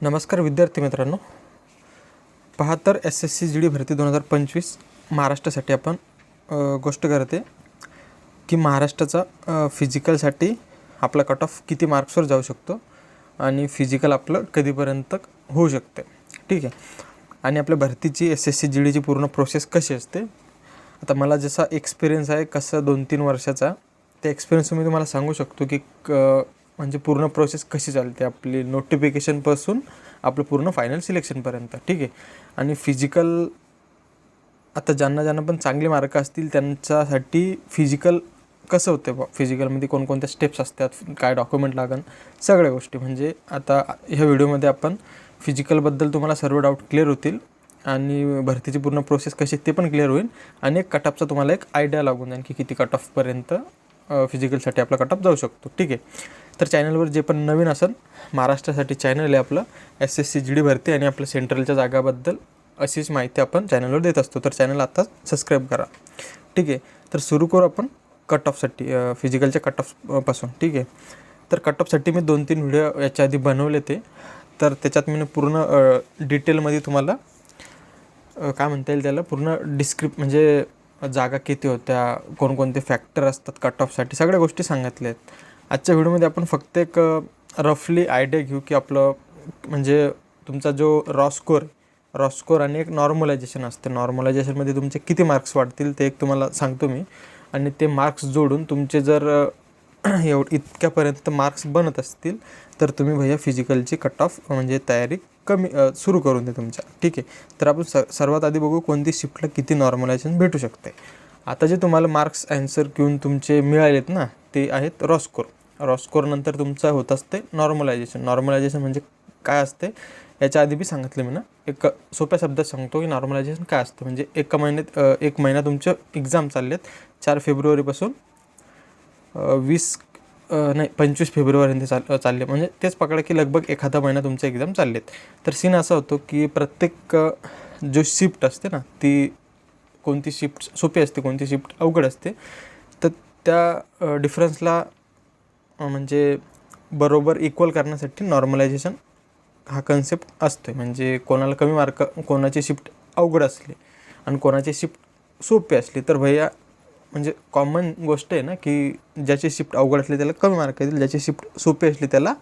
नमस्कार विद्यार्थी मित्रांनो. बहात्तर S S C G D भरती दोन हजार पंचवीस महाराष्ट्रासाठी आपण गोष्ट करते की महाराष्ट्राचा फिजिकलसाठी आपला कट ऑफ किती मार्क्सवर जाऊ शकतो आणि फिजिकल आपलं कधीपर्यंत होऊ शकते. ठीक आहे? आणि आपल्या भरतीची एस एस सी जी डीची पूर्ण प्रोसेस कशी असते? आता मला जसा एक्सपिरियन्स आहे कसं दोन तीन वर्षाचा त्या एक्सपिरियन्स मी तुम्हाला सांगू शकतो की क म्हणजे पूर्ण प्रोसेस कशी चालते? आपली नोटिफिकेशनपासून आपलं पूर्ण फायनल सिलेक्शनपर्यंत ठीक आहे? आणि फिजिकल आता ज्यांना ज्यांना पण चांगले मार्क असतील त्यांच्यासाठी फिजिकल कसं होते बा? फिजिकलमध्ये कोणकोणत्या स्टेप्स असतात? काय डॉक्युमेंट लागन? सगळ्या गोष्टी. म्हणजे आता ह्या व्हिडिओमध्ये आपण फिजिकलबद्दल तुम्हाला सर्व डाऊट क्लिअर होतील आणि भरतीची पूर्ण प्रोसेस कशी ते पण क्लिअर होईल आणि एक कटअपचा तुम्हाला एक आयडिया लागून जाईल की किती कट ऑफपर्यंत फिजिकलसाठी आपला कटअप जाऊ शकतो. ठीक आहे. तर चॅनलवर जे पण नवीन असेल महाराष्ट्रासाठी चॅनल आहे आपलं S S C G D भरती आणि आपल्या सेंट्रलच्या जागाबद्दल अशीच माहिती आपण चॅनलवर देत असतो. तर चॅनल आता सबस्क्राईब करा. ठीक आहे. तर सुरू करू आपण कट ऑफसाठी फिजिकलच्या कट ऑफपासून ठीक आहे. तर कट ऑफसाठी मी दोन तीन व्हिडिओ याच्या आधी बनवले ते. तर त्याच्यात मी पूर्ण डिटेलमध्ये तुम्हाला काय म्हणता येईल त्याला? पूर्ण डिस्क्रिप म्हणजे जागा किती होत्या कोणकोणते फॅक्टर असतात कट ऑफसाठी सगळ्या गोष्टी सांगितल्या आहेत. आजच्या व्हिडिओमध्ये आपण फक्त एक रफली आयडिया घेऊ की आपलं म्हणजे तुमचा जो रॉ स्कोर रॉ स्कोर आणि एक नॉर्मलायझेशन असते. नॉर्मलायझेशनमध्ये तुमचे किती मार्क्स वाढतील ते एक तुम्हाला सांगतो मी. आणि ते मार्क्स जोडून तुमचे जर एव इतक्यापर्यंत मार्क्स बनत असतील तर तुम्ही भैया फिजिकलची कट ऑफ म्हणजे तयारी कमी सुरू करून दे तुमच्या. ठीक आहे. तर आपण स सर्वात आधी बघू कोणती शिफ्टला किती नॉर्मलायझेशन भेटू शकते. आता जे तुम्हाला मार्क्स ॲन्सर घेऊन तुमचे मिळालेत ना ते आहेत रॉस्कोर रॉस्कोरनंतर तुमचं होत असते नॉर्मलायझेशन नॉर्मलायझेशन म्हणजे काय असते? याच्या आधी बी सांगितलं मी ना. एक सोप्या शब्दात सांगतो की नॉर्मलायझेशन काय असतं? म्हणजे एका महिन्यात एक महिना तुमचं एक्झाम चालले आहेत चार फेब्रुवारीपासून वीस नाही पंचवीस फेब्रुवारीपर्यंत चाल चालले. म्हणजे तेच पकडा की लगभग एखादा महिना तुमचे एक्झाम चाललेत. तर सीन असा होतो की प्रत्येक जो शिफ्ट असते ना ती कोणती शिफ्ट सोपी असते कोणती शिफ्ट अवघड असते तर त्या डिफरन्सला म्हणजे बरोबर इक्वल करण्यासाठी नॉर्मलायझेशन हा कन्सेप्ट असतो म्हणजे कोणाला कमी मार्क कोणाची शिफ्ट अवघड असली आणि कोणाची शिफ्ट सोपी असली तर भैया म्हणजे कॉमन गोष्ट आहे ना की ज्याची शिफ्ट अवघड असली त्याला कमी मार्क येतील ज्याची शिफ्ट सोपी असली त्याला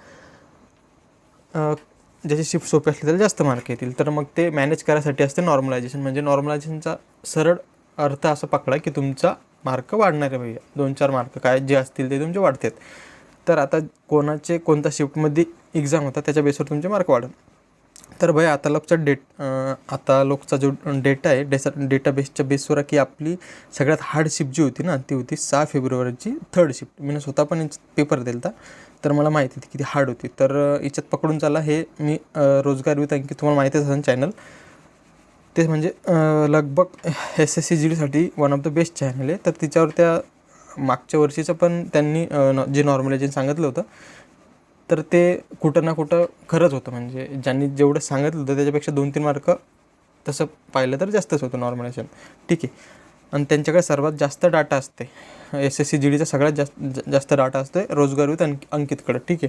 ज्याची शिफ्ट सोपी असली त्याला जास्त मार्क येतील. तर मग ते मॅनेज करायसाठी असते नॉर्मलायझेशन म्हणजे नॉर्मलायझेशनचा सरळ अर्थ असा पकडा की तुमचा मार्क वाढणार आहे भैया. दोन चार मार्क काय जे असतील ते तुमचे वाढतात. तर आता कोणाचे कोणत्या शिफ्टमध्ये एक्झाम होता त्याच्या बेसवर तुमचे मार्क वाढेल तर भाई आता लोकचा डेट आता लोकचा जो डेटा आहे डेसा डेटाबेसच्या बेसवर की आपली सगळ्यात हार्ड शिफ्ट जी होती ना ती होती सहा फेब्रुवारीची थर्ड शिफ्ट मी स्वतः पण पेपर दिला तर मला माहिती होती किती हार्ड होती. तर याच्यात पकडून चाला. हे मी रोजगार विथ की तुम्हाला माहितीच असेल चॅनल ते म्हणजे लगभग एस एस सी जी डीसाठी one of the best channel आहे. तर तिच्यावर त्या मागच्या वर्षीचं पण त्यांनी जे नॉर्मल जे सांगितलं होतं तर ते कुठं ना कुठं खरंच होतं. म्हणजे ज्यांनी जेवढं सांगितलं होतं त्याच्यापेक्षा दोन तीन मार्क तसं पाहिलं तर जास्तच होतं नॉर्मलायझेशन ठीक आहे. आणि त्यांच्याकडे सर्वात जास्त डाटा असते. एस एस सी जी डीचा सगळ्यात जास्त जास्त डाटा असते रोजगार विथ अंक अंकितकडं. ठीक आहे.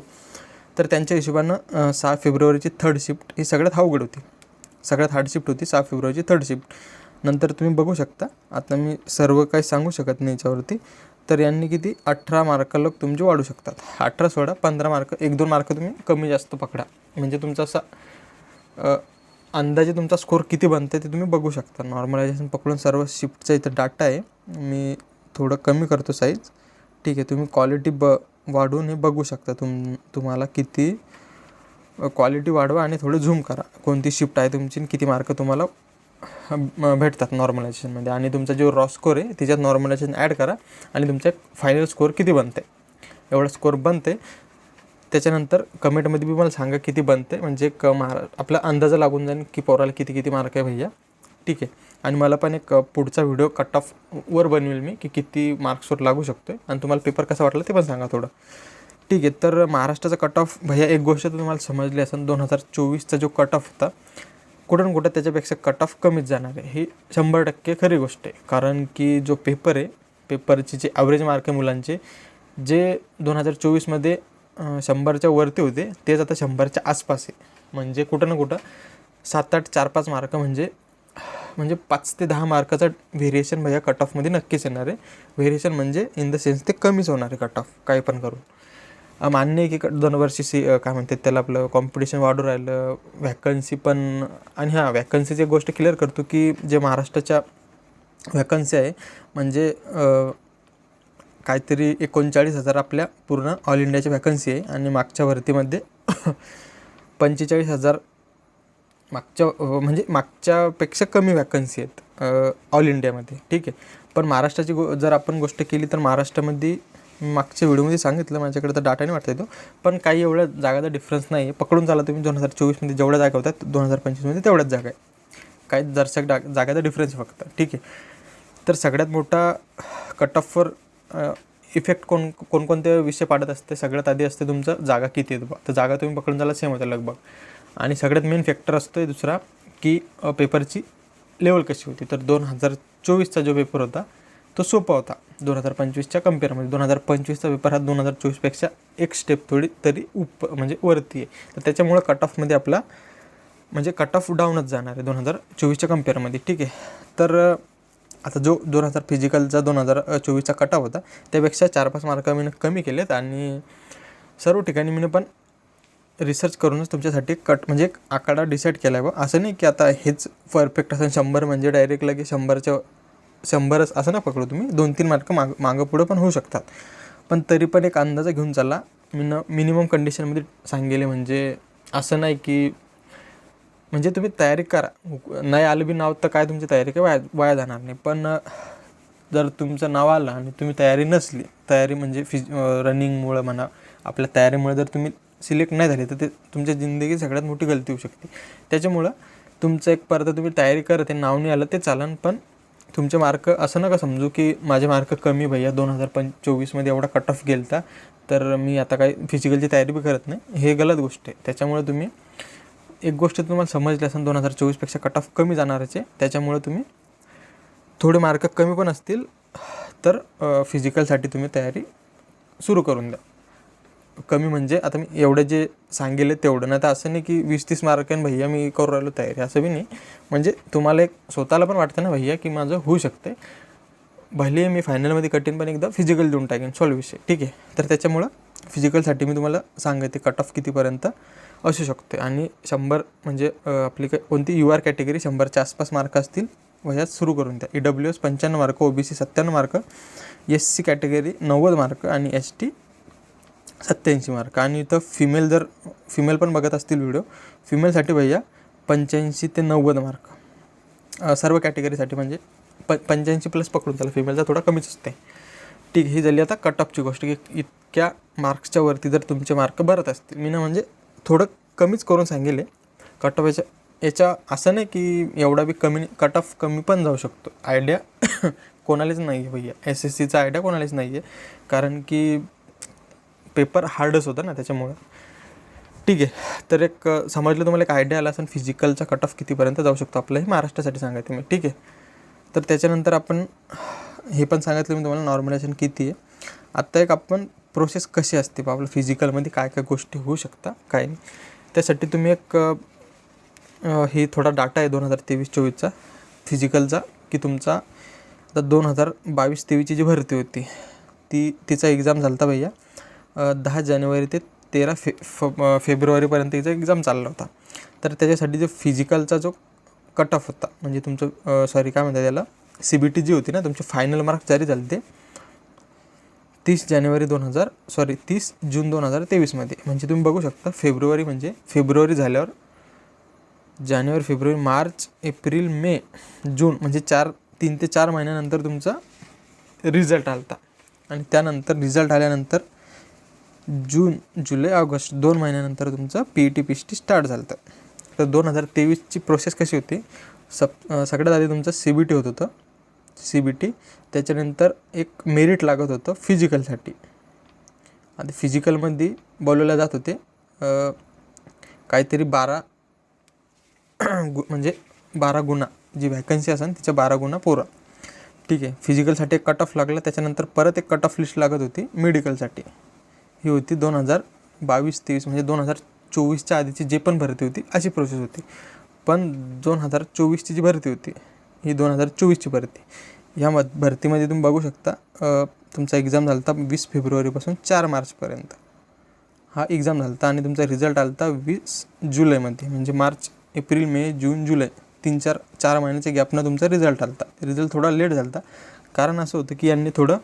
तर त्यांच्या हिशोबानं सहा फेब्रुवारीची थर्ड शिफ्ट ही सगळ्यात अवघड होती. सगळ्यात हार्ड शिफ्ट होती सहा फेब्रुवारीची थर्ड शिफ्ट नंतर तुम्ही बघू शकता. आता मी सर्व काही सांगू शकत नाही याच्यावरती. तर यांनी किती? अठरा मार्क लोक तुमचे वाढू शकतात. अठरा सोळा पंधरा मार्क एक दोन मार्क तुम्ही कमी जास्त पकडा. म्हणजे तुमचा असा अंदाजे तुमचा स्कोर किती बनते ते तुम्ही बघू शकता. नॉर्मलायझेशन पकडून सर्व शिफ्टचा इथं डाटा आहे. मी थोडं कमी करतो साईज ठीक आहे तुम्ही क्वालिटी ब वाढवून हे बघू शकता. तुम तुम्हाला किती क्वालिटी वाढवा आणि थोडं झूम करा. कोणती शिफ्ट आहे तुमची आणि किती मार्क तुम्हाला भेटतात नॉर्मलायझेशनमध्ये आणि तुमचा जो रॉ स्कोर आहे त्याच्यात नॉर्मलायझेशन ॲड करा आणि तुमचा फायनल स्कोर किती बनते? एवढा स्कोर बनते. त्याच्यानंतर कमेंटमध्ये बी मला सांगा किती बनते. म्हणजे क मार आपला अंदाजा लागून जाईल की पोराला किती किती मार्क आहे भैया. ठीक आहे. आणि मला पण एक पुढचा व्हिडिओ कट ऑफ वर बनवेल मी की किती मार्क्सवर लागू शकतो आहे आणि तुम्हाला पेपर कसा वाटला ते पण सांगा थोडं. ठीक आहे. तर महाराष्ट्राचा कट ऑफ भैया एक गोष्ट तर तुम्हाला समजली असेल. दोन हजार चोवीसचा जो कट ऑफ होता कुठं ना कुठं त्याच्यापेक्षा कट ऑफ कमीच जाणार आहे. ही शंभर टक्के खरी गोष्ट आहे. कारण की जो पेपर आहे पेपरची जे ॲव्हरेज मार्क आहे मुलांचे जे दोन हजार चोवीसमध्ये शंभरच्या वरती होते तेच आता शंभरच्या आसपास आहे. म्हणजे कुठं ना कुठं सात आठ चार पाच मार्क म्हणजे म्हणजे पाच ते दहा मार्काचं व्हेरिएशन भैया कट ऑफमध्ये नक्कीच येणार आहे. व्हेरिएशन म्हणजे इन द सेन्स ते कमीच होणार आहे कट ऑफ काही पण करून. मान्य आहे की क- दोन वर्षी सी काय म्हणतात त्याला आपलं कॉम्पिटिशन वाढू राहिलं. व्हॅकन्सी पण आणि हां व्हॅकन्सीची एक गोष्ट क्लिअर करतो की जे महाराष्ट्राच्या व्हॅकन्सी आहे म्हणजे काहीतरी एकोणचाळीस हजार आपल्या पूर्ण ऑल इंडियाची व्हॅकन्सी आहे आणि मागच्या भरतीमध्ये पंचेचाळीस हजार मागच्या म्हणजे मागच्यापेक्षा कमी वॅकन्सी आहेत ऑल इंडियामध्ये ठीक आहे. पण महाराष्ट्राची गो जर आपण गोष्ट केली तर महाराष्ट्रामध्ये मागच्या व्हिडिओमध्ये सांगितलं माझ्याकडे तर डाटा नाही वाटता येतो पण काही एवढ्या जागाचा डिफरन्स नाही आहे पकडून चाला तुम्ही दोन हजार चोवीसमध्ये जेवढ्या जागा होत्या दोन हजार पंचवीसमध्ये तेवढ्याच जागा आहे. काही दर्शक डा जागाचा डिफरन्स फक्त. ठीक आहे. तर सगळ्यात मोठा कट ऑफवर इफेक्ट कोण कोणकोणते विषय पाडत असते सगळ्यात आधी असते तुमचं जागा किती आहे. बा तर जागा तुम्ही पकडून झाला सेम होतं लगभग. आणि सगळ्यात मेन फॅक्टर असतो दुसरा की पेपरची लेवल कशी होती. तर दोन हजार चोवीसचा जो पेपर होता तो सोपा होता. दोन हजार पंचवीसच्या कम्पेअरमध्ये दोन हजार पंचवीसचा पेपर हा दोन हजार चोवीसपेक्षा एक स्टेप थोडी तरी उप म्हणजे वरती आहे. तर त्याच्यामुळं कट ऑफमध्ये आपला म्हणजे कट ऑफ डाऊनच जाणार आहे दोन हजार चोवीसच्या कम्पेअरमध्ये ठीक आहे. तर आता जो दोन हजार फिजिकलचा दोन हजार चोवीसचा कट ऑफ होता त्यापेक्षा चार पाच मार्क मी कमी केलेत आणि सर्व ठिकाणी मी पण रिसर्च करूनच तुमच्यासाठी कट म्हणजे एक आकडा डिसाईड केला आहे बा. असं नाही की आता हेच परफेक्ट असं शंभर म्हणजे डायरेक्ट लगे शंभरच्या शंभरच असं ना पकडू तुम्ही दोन तीन मार्क माग मागं पुढं पण होऊ शकतात. पण तरी पण एक अंदाजा घेऊन चालला मी न मिनिमम कंडिशनमध्ये सांगेले म्हणजे असं नाही की म्हणजे तुम्ही तयारी करा. नाही आलं बी नाव तर काय तुमची तयारी काय वाया वाया जाणार नाही. पण जर तुमचं नाव आलं आणि तुम्ही तयारी नसली तयारी म्हणजे फिज रनिंगमुळं म्हणा आपल्या तयारीमुळे जर तुम्ही सिलेक्ट नाही झाले तर ते तुमच्या जिंदगी सगळ्यात मोठी गलती होऊ शकते. त्याच्यामुळं तुमचं एक परत तुम्ही तयारी करत आहे नाव नाही आलं ते चालन. पण तुमचे मार्क असं नका समजू की माझे मार्क कमी भैया. दोन हजार पंच चोवीसमध्ये एवढा कट ऑफ गेलता. तर मी आता काही फिजिकलची तयारी बी करत नाही. हे गलत गोष्ट आहे. त्याच्यामुळे तुम्ही एक गोष्ट तुम्हाला समजली असेल दोन हजार चोवीसपेक्षा कट ऑफ कमी जाणारच. आहे त्याच्यामुळे तुम्ही थोडे मार्क कमी पण असतील. तर फिजिकलसाठी तुम्ही तयारी सुरू करून द्या. कमी म्हणजे आता मी एवढं जे सांगेल तेवढं. नाही तर असं नाही की वीस तीस मार्कांनी भैया मी करू राहिलो तयारी. असं बी नाही. म्हणजे तुम्हाला एक स्वतःला पण वाटतं ना भैया की माझं होऊ शकते भले मी फायनलमध्ये कठीण पण एकदा फिजिकल देऊन टाकेन सॉल्व विषय. ठीक आहे. तर त्याच्यामुळं फिजिकलसाठी मी तुम्हाला सांगते कट ऑफ कितीपर्यंत असू शकते आणि शंभर म्हणजे आपली काय कोणती यू आर कॅटेगरी शंभरच्या आसपास मार्क असतील वयात सुरू करून द्या. ई डब्ल्यू एस पंच्याण्णव मार्क ओ बी सी सत्त्याण्णव मार्क एस सी कॅटेगरी नव्वद मार्क आणि एस टी सत्याऐंशी मार्क आणि इथं फिमेल जर फिमेल पण बघत असतील व्हिडिओ फिमेलसाठी भैया पंच्याऐंशी ते नव्वद मार्क सर्व कॅटेगरीसाठी म्हणजे प पंच्याऐंशी प्लस पकडून त्याला फिमेलचा थोडा कमीच असते ठीक ही झाली आता कट ऑफची गोष्ट की इतक्या मार्क्सच्या वरती जर तुमचे मार्क भरत असतील. मी ना म्हणजे थोडं कमीच करून सांगेल कट ऑफ याच्या याच्या असं नाही की एवढा बी कमी कट ऑफ कमी पण जाऊ शकतो. आयडिया कोणालाच नाही आहे भैया एस एस सीचा आयडिया कोणालाच नाही आहे कारण की पेपर हार्डच होता ना त्याच्यामुळं. ठीक आहे. तर एक समजलं तुम्हाला एक आयडिया आला असेल फिजिकलचा कट ऑफ कितीपर्यंत जाऊ शकतो आपलं हे महाराष्ट्रासाठी सांगायचं मी. ठीक आहे. तर त्याच्यानंतर आपण हे पण सांगितलं मी तुम्हाला नॉर्मलायझेशन किती आहे. आत्ता एक आपण प्रोसेस कशी असते बा आपलं फिजिकलमध्ये काय काय गोष्टी होऊ शकता काय नाही. त्यासाठी तुम्ही एक हे थोडा डाटा आहे दोन हजार तेवीस चोवीसचा फिजिकलचा की तुमचा आता दोन हजार बावीस तेवीसची जी भरती होती ती तिचा एक्झाम झाला होता भैया. दहा जानेवारी ते तेरा फे फ फेब्रुवारीपर्यंत तिचा एक्झाम चालला होता. तर त्याच्यासाठी जो फिजिकलचा जो कट ऑफ होता म्हणजे तुमचं सॉरी काय म्हणतात त्याला? सी बी टी जी होती ना तुमचे फायनल मार्क जारी झाले ते तीस जानेवारी दोन हजार सॉरी तीस जून दोन हजार तेवीसमध्ये म्हणजे तुम्ही बघू शकता फेब्रुवारी म्हणजे फेब्रुवारी झाल्यावर जानेवारी फेब्रुवारी मार्च एप्रिल मे जून म्हणजे चार तीन ते चार महिन्यानंतर तुमचा रिझल्ट आला होता आणि त्यानंतर रिझल्ट आल्यानंतर जून जुलै ऑगस्ट दोन महिन्यानंतर तुमचं P E T P T start झालं तर दोन हजार तेवीसची प्रोसेस कशी होती? सब सगळ्यात आधी तुमचं सी बी टी होत होतं. सी बी टी त्याच्यानंतर एक मेरिट लागत होतं फिजिकलसाठी आधी फिजिकलमध्ये बोलवल्या जात होते. काहीतरी बारा गु म्हणजे बारा गुणा जी व्हॅकन्सी असेल तिच्या बारा गुणा पोरं. ठीक आहे फिजिकलसाठी एक कट ऑफ लागला. त्याच्यानंतर परत एक कट ऑफ लिस्ट लागत होती मेडिकलसाठी ही होती दोन हजार बावीस तेवीस म्हणजे दोन हजार चोवीसच्या आधीची जे पण भरती होती अशी प्रोसेस होती. पण दोन हजार चोवीसची जी भरती होती ही दोन हजार चोवीसची भरती. ह्या मध भरतीमध्ये तुम्ही बघू शकता तुमचा एक्झाम झाला होता वीस फेब्रुवारीपासून चार मार्चपर्यंत. हा एक्झाम झाला होता आणि तुमचा रिझल्ट आला होता वीस जुलैमध्ये म्हणजे मार्च एप्रिल मे जून जुलै तीन चार चार महिन्याच्या गॅपनं तुमचा रिझल्ट आला होता रिझल्ट थोडा लेट झाला होता कारण असं होतं की यांनी थोडं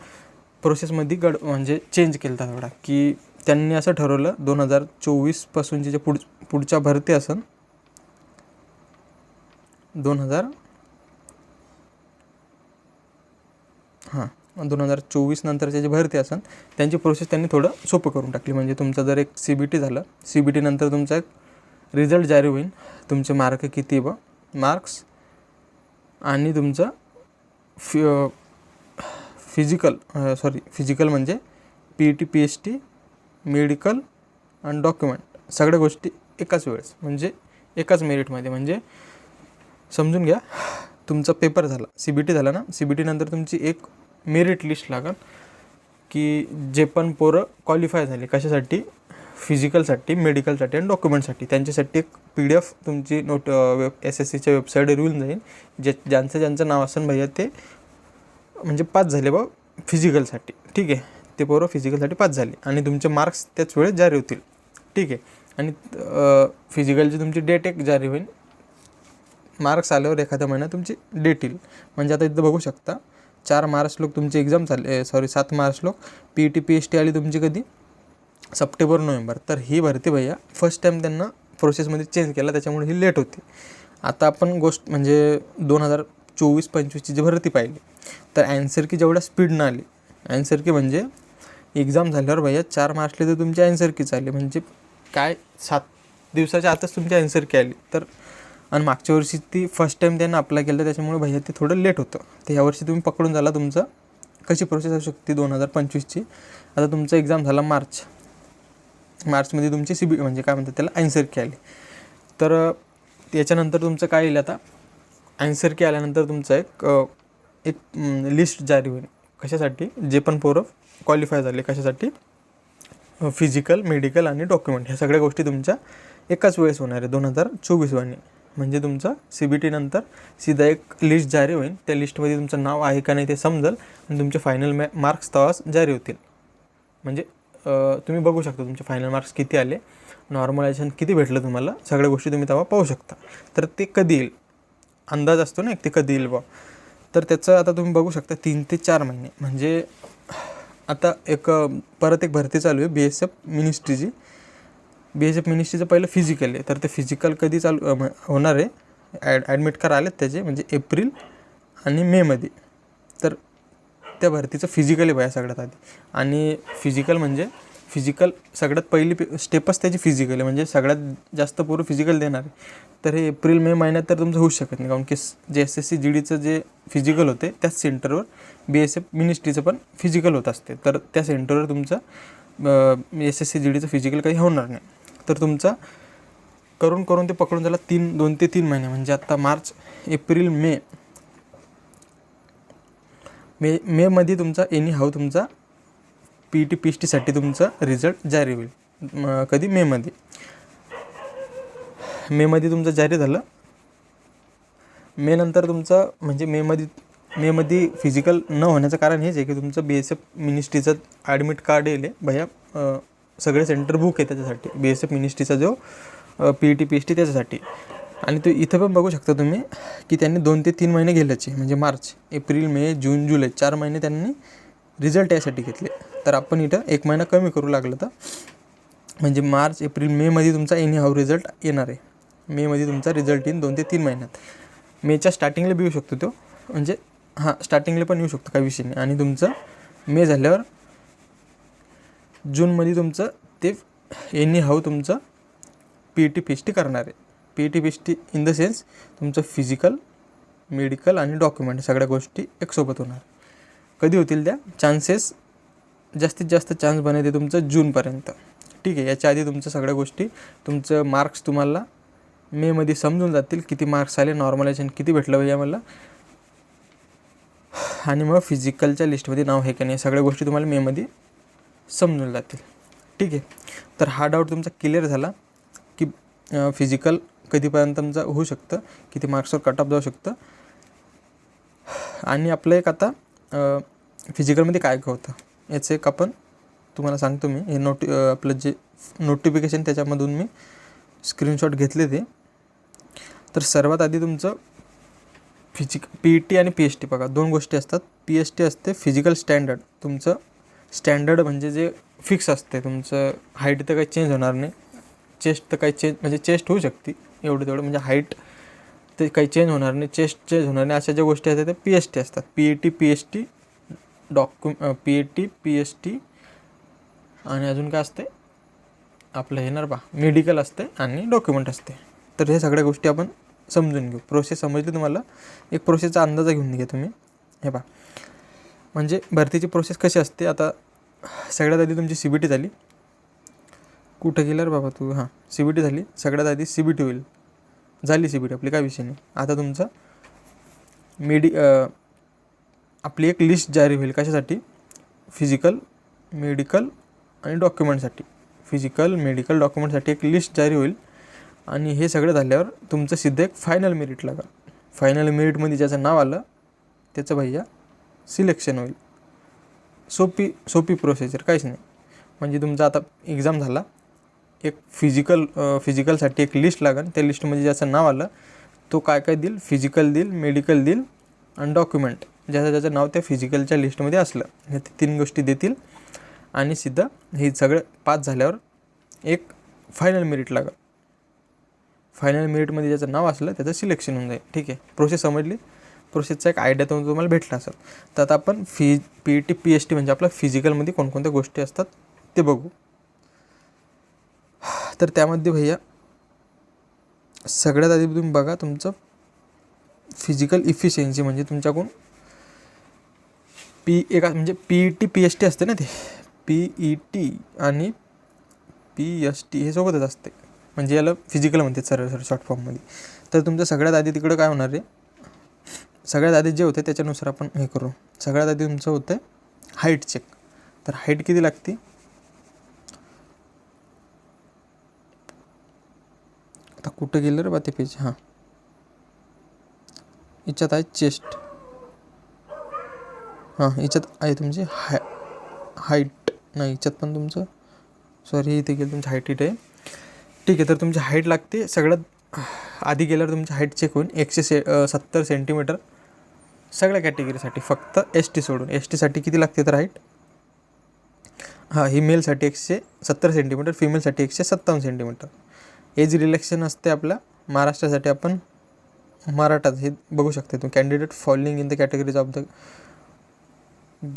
प्रोसेसमध्ये गड म्हणजे चेंज केला होता थोडा की त्यांनी असं ठरवलं दोन हजार चोवीसपासूनची जे पुढ पुढच्या भरती असन दोन हजार हां दोन हजार चोवीस नंतरचे जे भरती असन त्यांची प्रोसेस त्यांनी थोडं सोपं करून टाकली. म्हणजे तुमचं जर एक सी बी टी झालं सी बी टी नंतर तुमचा एक रिझल्ट जारी होईल. तुमचे मार्क किती व मार्क्स आणि तुमचं फि फिजिकल सॉरी फिजिकल म्हणजे P E T P H T medical आणि डॉक्युमेंट सगळ्या गोष्टी एकाच वेळेस म्हणजे एकाच मेरिटमध्ये म्हणजे समजून घ्या तुमचा पेपर झाला सी बी टी झाला ना सी बी टीनंतर तुमची एक मेरिट लिस्ट लागेल की जे पण पोरं क्वालिफाय झाले कशासाठी? फिजिकलसाठी मेडिकलसाठी आणि डॉक्युमेंटसाठी त्यांच्यासाठी एक पी डी एफ तुमची नोट वेब एस एस सीच्या वेबसाईटवर येऊन जाईल. जे ज्यांचं ज्यांचं नाव असेल भैया ते म्हणजे पास झाले बा फिजिकलसाठी ठीक आहे? ते पोरं फिजिकलसाठी पास झाले. आणि तुमचे मार्क्स त्याच वेळेस जारी होतील. ठीक आहे? आणि फिजिकलची तुमची डेट एक जारी होईल. मार्क्स आल्यावर एखाद्या महिना तुमची डेट येईल. म्हणजे आता इथं बघू शकता चार मार्च लोक तुमची एक्झाम चालले सॉरी सात मार्च लोक P T P H T आली तुमची कधी? September November. तर ही भरती भैया फर्स्ट टाईम त्यांना प्रोसेसमध्ये चेंज केला त्याच्यामुळे ही लेट होती. आता आपण गोष्ट म्हणजे दोन हजार चोवीस पंचवीसची जी भरती पाहिली तर ॲन्सर की जेवढ्या स्पीडनं आली. ॲन्सर की म्हणजे एक्झाम झाल्यावर भैया चार मार्चले तर तुमची ॲन्सर की चालली म्हणजे काय सात दिवसाच्या आतच तुमची ॲन्सर की आली. तर आणि मागच्या वर्षी ती फर्स्ट टाईम त्यांना अप्लाय केलं त्याच्यामुळे भैया ते थोडं लेट होतं. तर यावर्षी तुम्ही पकडून झाला तुमचं कशी प्रोसेस असू शकते दोन हजार पंचवीसची आता तुमचा एक्झाम झाला मार्च. मार्चमध्ये तुमची सी बी म्हणजे काय म्हणतात त्याला ॲन्सर की आली. तर त्याच्यानंतर तुमचं काय येईल आता? ॲन्सर की आल्यानंतर तुमचं एक एक लिस्ट जारी होईल. कशासाठी? जे पण पोरं क्वालिफाय झाले कशासाठी? फिजिकल मेडिकल आणि डॉक्युमेंट ह्या सगळ्या गोष्टी तुमच्या एकाच वेळेस होणार आहे दोन हजार चोवीसवानी म्हणजे तुमचा सी बी टीनंतर सीधा एक लिस्ट जारी होईल. त्या लिस्टमध्ये तुमचं नाव आहे का नाही ते समजेल आणि तुमचे फायनल मॅ मार्क्स तेव्हाच जारी होतील. म्हणजे तुम्ही बघू शकता तुमचे फायनल मार्क्स किती आले. नॉर्मलायझेशन किती भेटलं तुम्हाला. सगळ्या गोष्टी तुम्ही तेव्हा पाहू शकता. तर ते कधी येईल? अंदाज असतो ना एक ते कधी येईल बा तर त्याचं आता तुम्ही बघू शकता तीन ते चार महिने. म्हणजे आता एक परत एक भरती चालू आहे बी एस एफ मिनिस्ट्रीची बी एस एफ मिनिस्ट्रीचं पहिलं फिजिकल आहे. तर ते फिजिकल कधी चालू होणार आहे ॲड ॲडमिट करा आलेत त्याचे म्हणजे एप्रिल आणि मेमध्ये तर त्या भरतीचं फिजिकल आहे बाया सगळ्यात आधी. आणि फिजिकल म्हणजे फिजिकल सगळ्यात पहिली स्टेपच त्याची फिजिकल आहे. म्हणजे सगळ्यात जास्त पोरं फिजिकल देणार आहे. तर हे एप्रिल मे महिन्यात तर तुमचं होऊ शकत नाही. कारण की जे एस एस सी जी डीचं जे फिजिकल होते त्याच सेंटरवर बी एस एफ मिनिस्ट्रीचं पण फिजिकल होत असते. तर त्या सेंटरवर तुमचं एस एस सी जी डीचं फिजिकल काही होणार नाही. तर तुमचा करून करून ते पकडून झाला तीन दोन ते तीन महिने. म्हणजे आता मार्च एप्रिल मे मे मेमध्ये तुमचा एनी हाऊ तुमचा पी टी पी एच टीसाठी तुमचा रिझल्ट जारी होईल. कधी? मेमध्ये मेमध्ये तुमचं जारी झालं. मे नंतर तुमचं म्हणजे मेमध्ये मेमध्ये फिजिकल न होण्याचं कारण हेच आहे की तुमचं बी एस एफ मिनिस्ट्रीचं ॲडमिट कार्ड येईल. भैया सगळे सेंटर बुक आहे त्याच्यासाठी. बी एस एफ मिनिस्ट्रीचा जो P E T P H T त्याच्यासाठी. आणि तो इथं पण बघू शकता तुम्ही की त्यांनी दोन ते तीन महिने गेल्याचे म्हणजे मार्च एप्रिल मे जून जुलै चार महिने त्यांनी रिझल्ट यासाठी घेतले. तर आपण इथं एक महिना कमी करू लागलं तर. म्हणजे मार्च एप्रिल मेमध्ये तुमचा एनी हाऊ रिझल्ट येणार आहे. मेमध्ये तुमचा रिझल्ट येईन दोन ते तीन महिन्यात. मेच्या स्टार्टिंगला बी येऊ शकतो तो. म्हणजे हां स्टार्टिंगला पण येऊ शकतो काही विषय नाही. आणि तुमचं मे झाल्यावर जूनमध्ये तुमचं ते एनी हाऊ तुमचं P T P H T करणार आहे. P T P H T in the sense तुमचं फिजिकल मेडिकल आणि डॉक्युमेंट सगळ्या गोष्टी एकसोबत होणार. कधी होतील त्या? चान्सेस जास्तीत जास्त चान्स बनवते तुमचं जूनपर्यंत ठीक आहे याच्या आधी तुमचं सगळ्या गोष्टी तुमचं मार्क्स तुम्हाला मेमध्ये समजून जातील किती मार्क्स आले नॉर्मलायझेशन किती भेटलं पाहिजे मला आणि मग फिजिकलच्या लिस्टमध्ये नाव आहे का नाही सगळ्या गोष्टी तुम्हाला मेमध्ये समजून जातील. ठीक आहे तर हा डाऊट तुमचा क्लिअर झाला की फिजिकल कधीपर्यंत तुमचं होऊ शकतं किती मार्क्सवर कट ऑफ जाऊ शकतं. आणि आपलं एक आता फिजिकलमध्ये काय काय होतं? याचं एक आपण तुम्हाला सांगतो मी. हे नोटि आपलं जे नोटिफिकेशन त्याच्यामधून मी स्क्रीनशॉट घेतले ते. तर सर्वात आधी तुमचं फिजिक पी ई टी आणि पी एच टी बघा. दोन गोष्टी असतात. पी एच टी असते फिजिकल स्टँडर्ड तुमचं स्टँडर्ड म्हणजे जे फिक्स असते. तुमचं हाईट तर काही चेंज होणार नाही. चेस्ट तर काही चेंज म्हणजे चेस्ट होऊ शकते. एवढं तेवढं. म्हणजे हाईट ते काही चेंज होणार नाही. चेस्ट चेंज होणार नाही. अशा ज्या गोष्टी असतात त्या पी एच टी असतात. P A T P H T डॉक्यु P A T P H T आणि अजून काय असते आपलं हे बा मेडिकल असते आणि डॉक्युमेंट असते तर हे सगळ्या गोष्टी आपण समजून घेऊ. प्रोसेस समजली तुम्हाला? एक प्रोसेसचा अंदाज घेऊन घ्या तुम्ही. हे पा म्हणजे भरतीची प्रोसेस कशी असते? आता सगळ्यात आधी तुमची सी बी टी झाली. कुठं गेलं रे बाबा तू? हां सी बी टी झाली. सगळ्यात आधी सी बी टी होईल. झाली सी बी टी आपली काय विषय नाही. आता तुमचं मेडि आपली एक लिस्ट जारी होईल कशासाठी? फिजिकल मेडिकल आणि डॉक्युमेंटसाठी फिजिकल मेडिकल डॉक्युमेंटसाठी एक लिस्ट जारी होईल. आणि हे सगळं झाल्यावर तुमचं सिद्ध एक फायनल मेरिट लागेल. फायनल मेरिटमध्ये ज्याचं नाव आलं त्याचं भैया सिलेक्शन होईल. सोपी सोपी प्रोसिजर काहीच नाही. म्हणजे तुमचा आता एक्झाम झाला. एक फिजिकल फिजिकलसाठी एक लिस्ट लागेल. त्या लिस्टमध्ये ज्याचं नाव आलं तो काय काय देईल? फिजिकल देईल मेडिकल देईल आणि डॉक्युमेंट ज्याचं ज्याचं नाव त्या फिजिकलच्या लिस्टमध्ये असलं. ह्या तीन गोष्टी देतील. आणि सिद्ध हे सगळं पास झाल्यावर एक फायनल मेरिट लागेल. फायनल मेरिटमध्ये ज्याचं नाव असलं त्याचं सिलेक्शन होऊन जाईल. ठीक आहे? प्रोसेस समजली? प्रोसेसचा एक आयडिया तुम्ही तुम्हाला भेटला असेल. तर आता आपण fee P T P H T म्हणजे आपल्या फिजिकलमध्ये कोणकोणत्या गोष्टी असतात ते बघू. तर त्यामध्ये भैया सगळ्यात आधी तुम्ही बघा तुमचं फिजिकल इफिशियन्सी म्हणजे तुमच्याकडून पी एका म्हणजे P E T P H T असते ना ते? पी ई टी आणि पी एच टी हे सोबतच असते. म्हणजे याला फिजिकल म्हणतात सरळ सरळ शॉर्ट फॉर्ममध्ये तर तुमचं सगळ्यात आधी तिकडं काय होणार आहे सगळ्यात आधी जे होते त्याच्यानुसार आपण हे करू. सगळ्यात आधी तुमचं होतं हाईट चेक तर हाईट किती लागते? आता कुठं गेलं रे बा ते पेज हां. इच्छात आहे चेस्ट हां याच्यात आहे तुमची हाय हाईट. नाही याच्यात पण तुमचं सॉरी इथे गेलं तुमची हाईट इट आहे ठीक आहे तर तुमची हाईट लागते. सगळ्यात आधी गेल्यावर तुमची हाईट चेक होईल. एकशे से सत्तर सेंटीमीटर सगळ्या कॅटेगरीसाठी फक्त एस टी सोडून. एस टीसाठी किती लागते तर हाईट हां ही मेलसाठी एकशे सत्तर सेंटीमीटर फिमेलसाठी एकशे सत्तावन्न सेंटीमीटर एज रिलॅक्सेशन असते आपल्या. महाराष्ट्रासाठी आपण मराठात हे बघू शकते तुम्ही. Candidate following in the categories of the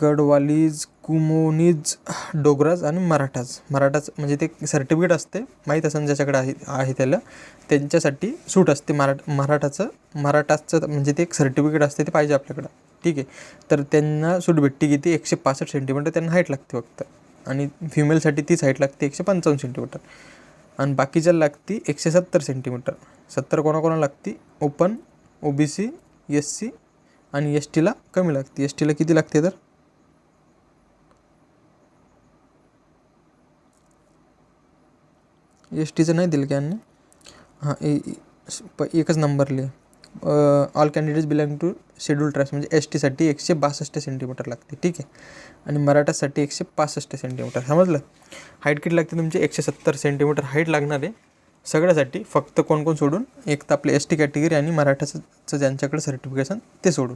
Garhwalis Kumaonis Dogras आणि मराठाज. मराठाज म्हणजे ते सर्टिफिकेट असते माहीत असेल ज्याच्याकडे आहे आहे त्याला. त्यांच्यासाठी सूट असते मराठ मराठाचं मराठाचं म्हणजे ते एक सर्टिफिकेट असते ते पाहिजे आपल्याकडं. ठीक आहे? तर त्यांना सूट भेटते किती? एकशे पासष्ट सेंटीमीटर त्यांना हाईट लागते फक्त. आणि फिमेलसाठी तीच हाईट लागते एकशे पंचावन्न सेंटीमीटर आणि बाकीच्या लागती एकशे सत्तर सेंटीमीटर सत्तर कोणाकोणाला लागती? Open O B C S C आणि एस टीला कमी लागते. एस टीला किती लागते तर? एस टीचं नाही दिलं की यांनी? हां ए प एकच नंबर लिहि. All candidates belong to schedule tribes म्हणजे एस टीसाठी एकशे बासष्ट सेंटीमीटर लागते ठीक आहे? आणि मराठासाठी एकशे पासष्ट सेंटीमीटर समजलं? हाईट किती लागते तुमची? एकशे सत्तर सेंटीमीटर हाईट लागणार आहे. सगळ्यासाठी फक्त कोण कोण सोडून? एक तर आपले एस टी कॅटेगरी आणि मराठाचं ज्यांच्याकडे सर्टिफिकेशन ते सोडून.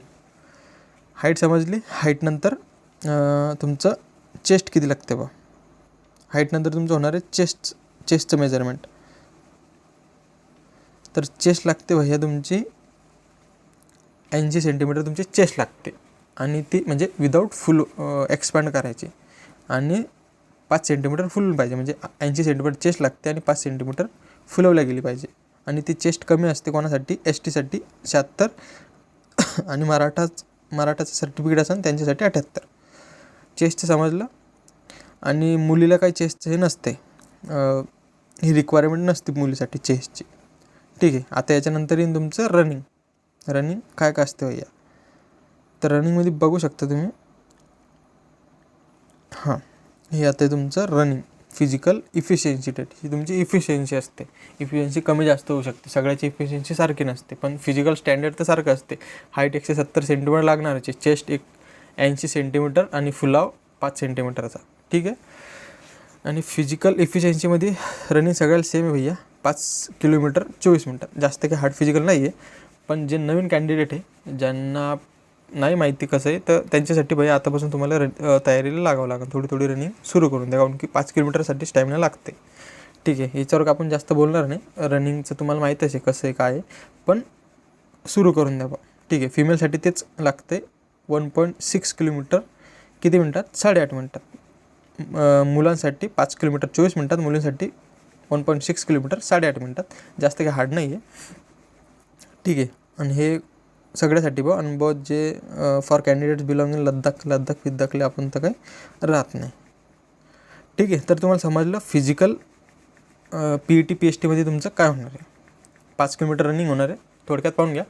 हाईट समजली? हाईटनंतर तुमचं चेस्ट किती लागते बा हाईटनंतर तुमचं होणार आहे चेस्ट चेस्टचं मेजरमेंट तर चेस्ट लागते भैया तुमची ऐंशी सेंटीमीटर तुमची चेस्ट लागते. आणि ती म्हणजे विदाऊट फुल एक्सपांड करायची. आणि पाच सेंटीमीटर फुल पाहिजे. म्हणजे ऐंशी सेंटीमीटर चेस्ट लागते आणि पाच सेंटीमीटर फुलवल्या गेली पाहिजे. आणि ती चेस्ट कमी असते कोणासाठी? एस टीसाठी शहात्तर आणि मराठाच मराठाचं सर्टिफिकेट असेल त्यांच्यासाठी अठ्याहत्तर. चेस्ट समजलं? आणि मुलीला काही चेस्टचं हे नसते. ही रिक्वायरमेंट नसते मुलीसाठी चेसची ठीक आहे आता याच्यानंतर येईन तुमचं रनिंग रनिंग काय काय असते भैया? तर रनिंगमध्ये बघू शकता तुम्ही. हां हे आता तुमचं रनिंग फिजिकल इफिशियन्सी डेट ही तुमची इफिशियन्सी असते. इफिशियन्सी कमी जास्त होऊ शकते. सगळ्याची इफिशियन्सी सारखी नसते. पण फिजिकल स्टँडर्ड तर सारखं असते. हाईट एकशे सत्तर सेंटीमीटर लागणारच चेस्ट एक ऐंशी सेंटीमीटर आणि फुलाव पाच सेंटीमीटरचा ठीक आहे? आणि फिजिकल इफिशियन्सीमध्ये रनिंग सगळ्याला सेम आहे भैया. पाच किलोमीटर चोवीस मिनटात जास्त काही हार्ड फिजिकल नाही आहे पण जे नवीन कॅन्डिडेट आहे ज्यांना नाही माहिती कसं आहे तर त्यांच्यासाठी भैया आतापासून तुम्हाला रन तयारीला लागावं लागेल. थोडी थोडी रनिंग सुरू करून द्या. कारण की पाच किलोमीटरसाठी स्टॅमिना लागते. ठीक आहे. याच्यावर आपण जास्त बोलणार नाही. रनिंगचं तुम्हाला माहीतच आहे कसं आहे काय आहे. पण सुरू करून द्या बा. ठीक आहे. फिमेलसाठी तेच लागते वन पॉईंट सिक्स किलोमीटर किती मिनटात? साडेआठ मिनटात. मुलांसाठी पाच किलोमीटर चोवीस मिनटात मुलींसाठी वन पॉईंट सिक्स किलोमीटर साडेआठ मिनटात. जास्त काही हार्ड नाही आहे ठीक आहे. आणि हे सगळ्यासाठी बघ. आणि बहुत जे for candidates belonging Ladakh Ladakh विद्दाखले आपण तर काही राहत नाही. ठीक आहे. तर तुम्हाला समजलं physical P E T P H टीमध्ये तुमचं काय होणार आहे? पाच किलोमीटर रनिंग होणार आहे. थोडक्यात पाहून घ्या.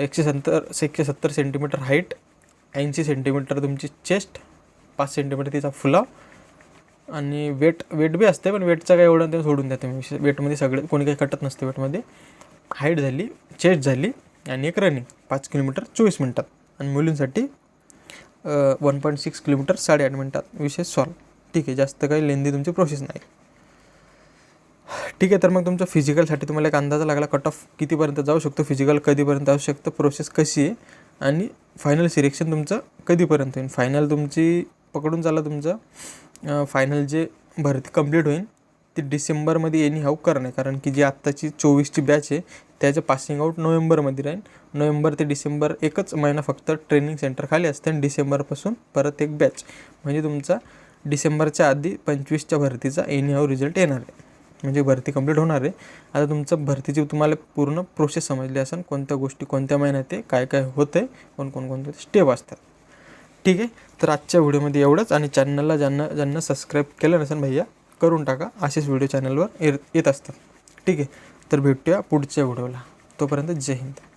एकशे सत्तर एकशे सत्तर सेंटीमीटर हाईट ऐंशी सेंटीमीटर तुमची चेस्ट पाच सेंटीमीटर तिचा फुलाव. आणि वेट वेट बी असते पण वेटचा काय एवढं ते सोडून द्या तुम्ही वेटमध्ये सगळे कोणी काही कटत नसते वेटमध्ये हाईट झाली चेस्ट झाली आणि एक रनिंग पाच किलोमीटर चोवीस मिनटात. आणि मुलींसाठी वन पॉईंट सिक्स किलोमीटर साडेआठ मिनटात. विषय सॉल्व ठीक आहे जास्त काही लेंदी तुमची प्रोसेस नाही. ठीक आहे तर मग तुमचं फिजिकलसाठी तुम्हाला एक अंदाजा लागला कट ऑफ कितीपर्यंत जाऊ शकतो फिजिकल कधीपर्यंत जाऊ शकतं प्रोसेस कशी आहे आणि फायनल सिलेक्शन तुमचं कधीपर्यंत होईल? फायनल तुमची पकडून चाला तुमचं. फायनल जे भरती कंप्लीट होईल ती डिसेंबरमध्ये एनी हाऊ करणे कारण की जी आत्ताची चोवीसची बॅच आहे त्याचं पासिंग आऊट नोव्हेंबरमध्ये राहील. नोव्हेंबर ते डिसेंबर एकच महिना फक्त ट्रेनिंग सेंटर खाली असते आणि डिसेंबरपासून परत एक बॅच म्हणजे तुमचा डिसेंबरच्या आधी पंचवीसच्या भरतीचा एनी हाऊ रिझल्ट येणार आहे. म्हणजे भरती कंप्लीट होणार आहे. आता तुमचं भरतीची तुम्हाला पूर्ण प्रोसेस समजली असेल कोणत्या गोष्टी कोणत्या महिन्यात आहे काय काय होतं आहे कोण स्टेप असतात. ठीक आहे. तर आजच्या व्हिडिओमध्ये एवढंच आणि चॅनलला ज्यांना ज्यांना सबस्क्राईब केलं नसेल भैया करून टाका. असेच व्हिडिओ चॅनलवर येत येत असतात. ठीक आहे. तर भेटूया पुढच्या व्हिडिओला. तोपर्यंत जय हिंद.